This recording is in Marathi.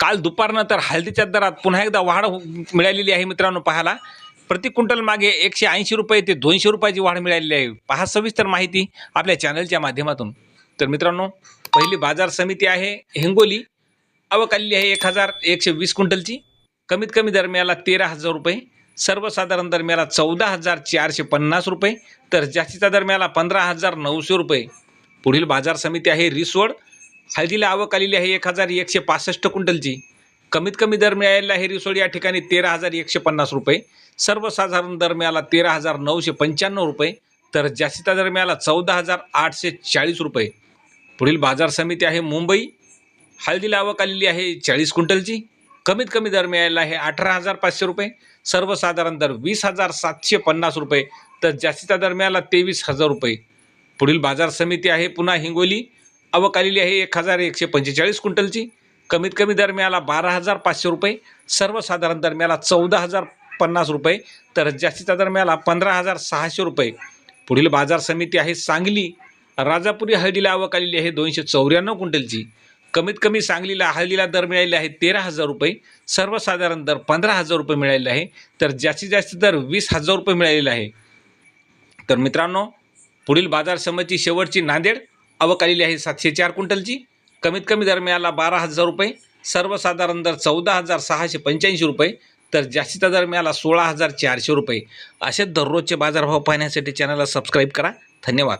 काल दुपारनंतर हळदीच्या दरात पुन्हा एकदा वाढ हो- मिळालेली आहे मित्रांनो पाहायला. प्रति क्विंटल मागे एकशे ऐंशी रुपये ते दोनशे रुपयाची वाढ मिळालेली आहे. पहा सविस्तर माहिती आपल्या चॅनलच्या माध्यमातून. तर मित्रांनो पहिली बाजार समिती आहे हिंगोली. अवकालली आहे एक हजार एकशे वीस क्विंटलची. कमीत कमी दरम्याला तेरा हजार रुपये. सर्वसाधारण दरम्याला चौदा हजार चारशे पन्नास रुपये. तर जास्तीचा दरम्याला पंधरा हजार नऊशे रुपये. पुढील बाजार समिती आहे रिसोड हळदीला आवक आलेली आहे एक हजार एकशे पासष्ट क्विंटलची. कमीत कमी दर मिळालेला आहे रिसोड या ठिकाणी तेरा हजार एकशे पन्नास रुपये. सर्वसाधारण दर मिळाला तेरा हजार नऊशे पंच्याण्णव रुपये. तर जास्तीचा दर मिळाला चौदा हजार आठशे चाळीस रुपये. पुढील बाजार समिती आहे मुंबई. हळदीला आवक आलेली आहे चाळीस क्विंटलची. कमीत कमी दर मिळालेला आहे अठरा हजार पाचशे रुपये. सर्वसाधारण दर वीस हजार सातशे पन्नास रुपये. तर जास्तीचा दर मिळाला तेवीस हजार रुपये. पुढील बाजार समिती आहे पुन्हा हिंगोली. आवक आलेली आहे एक हजार एकशे पंचेचाळीस क्विंटलची. कमीत कमी दर मिळाला बारा हजार पाचशे रुपये. सर्वसाधारण दर मिळाला चौदा हजार पन्नास रुपये. तर जास्तीचा दर मिळाला पंधरा हजार सहाशे रुपये. पुढील बाजार समिती आहे सांगली. राजापुरी हळदीला आवक आलेली आहे दोनशे चौऱ्याण्णव क्विंटलची. कमीत कमी सांगलीला हळदीला दर मिळालेला आहे तेरा हजार रुपये. सर्वसाधारण दर पंधरा हजार रुपये मिळालेला आहे. तर जास्तीत जास्त दर वीस हजार रुपये मिळालेला आहे. तर मित्रांनो पुढील बाजार समिती शेवटची नांदेड. आवक आलेली आहे सातशे चार क्विंटलची. कमीत कमी दर मिळाला बारा हजार रुपये सर्वसाधारण दर चौदा हजार सहाशे पंच्याऐंशी रुपये तर जास्तीचा दर मिळाला सोळा हजार चारशे रुपये. असे दररोजचे बाजारभाव पाहण्यासाठी चॅनलला सबस्क्राईब करा. धन्यवाद.